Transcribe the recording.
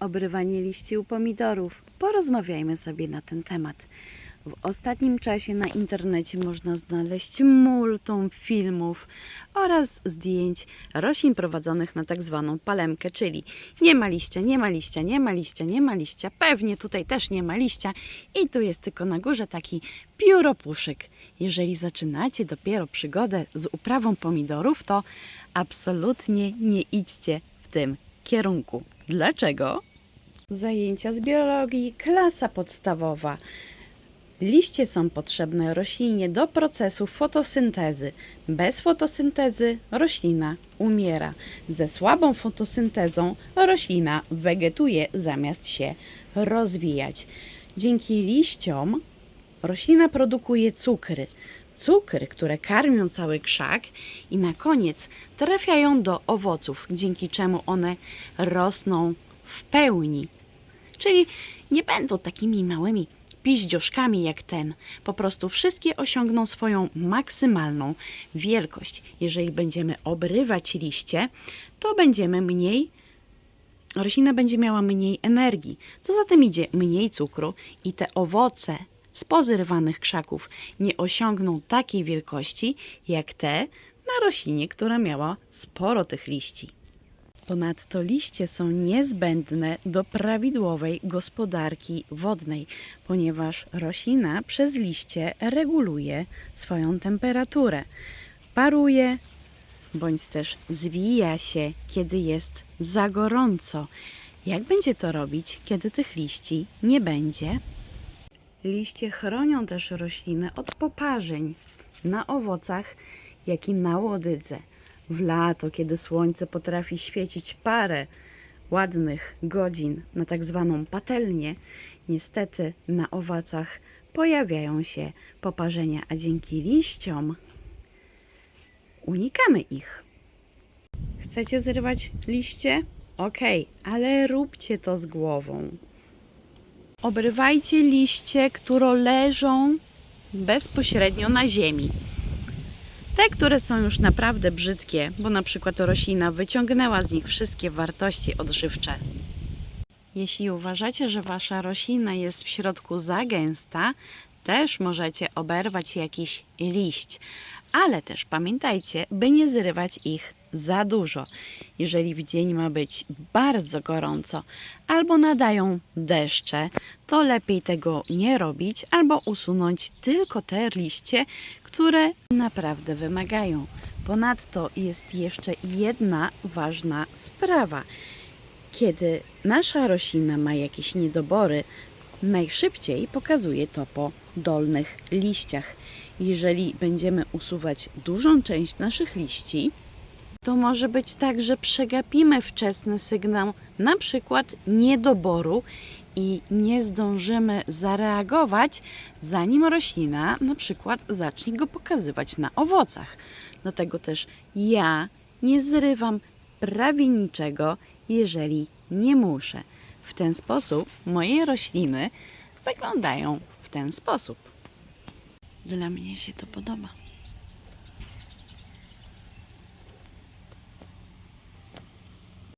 Obrywanie liści u pomidorów. Porozmawiajmy sobie na ten temat. W ostatnim czasie na internecie można znaleźć multum filmów oraz zdjęć roślin prowadzonych na tak zwaną palemkę, czyli nie ma liścia, nie ma liścia, nie ma liścia, nie ma liścia, pewnie tutaj też nie ma liścia i tu jest tylko na górze taki pióropuszek. Jeżeli zaczynacie dopiero przygodę z uprawą pomidorów, to absolutnie nie idźcie w tym kierunku. Dlaczego? Zajęcia z biologii, klasa podstawowa. Liście są potrzebne roślinie do procesu fotosyntezy. Bez fotosyntezy roślina umiera. Ze słabą fotosyntezą roślina wegetuje zamiast się rozwijać. Dzięki liściom roślina produkuje cukry. Cukry, które karmią cały krzak i na koniec trafiają do owoców, dzięki czemu one rosną w pełni. Czyli nie będą takimi małymi piździoszkami jak ten. Po prostu wszystkie osiągną swoją maksymalną wielkość. Jeżeli będziemy obrywać liście, to będziemy mniej roślina będzie miała mniej energii. Co za tym idzie? Mniej cukru i te owoce z pozrywanych krzaków nie osiągną takiej wielkości jak te na roślinie, która miała sporo tych liści. Ponadto liście są niezbędne do prawidłowej gospodarki wodnej, ponieważ roślina przez liście reguluje swoją temperaturę. Paruje bądź też zwija się, kiedy jest za gorąco. Jak będzie to robić, kiedy tych liści nie będzie? Liście chronią też roślinę od poparzeń na owocach, jak i na łodydze. W lato, kiedy słońce potrafi świecić parę ładnych godzin na tak zwaną patelnię, niestety na owocach pojawiają się poparzenia, a dzięki liściom unikamy ich. Chcecie zrywać liście? Okej, ale róbcie to z głową. Obrywajcie liście, które leżą bezpośrednio na ziemi. Te, które są już naprawdę brzydkie, bo na przykład roślina wyciągnęła z nich wszystkie wartości odżywcze. Jeśli uważacie, że wasza roślina jest w środku za gęsta, też możecie oberwać jakiś liść, ale też pamiętajcie, by nie zrywać ich za dużo. Jeżeli w dzień ma być bardzo gorąco albo nadają deszcze, to lepiej tego nie robić albo usunąć tylko te liście, które naprawdę wymagają. Ponadto jest jeszcze jedna ważna sprawa. Kiedy nasza roślina ma jakieś niedobory, najszybciej pokazuje to po dolnych liściach. Jeżeli będziemy usuwać dużą część naszych liści, to może być tak, że przegapimy wczesny sygnał, na przykład niedoboru i nie zdążymy zareagować, zanim roślina na przykład zacznie go pokazywać na owocach. Dlatego też ja nie zrywam prawie niczego, jeżeli nie muszę. W ten sposób moje rośliny wyglądają w ten sposób. Dla mnie się to podoba.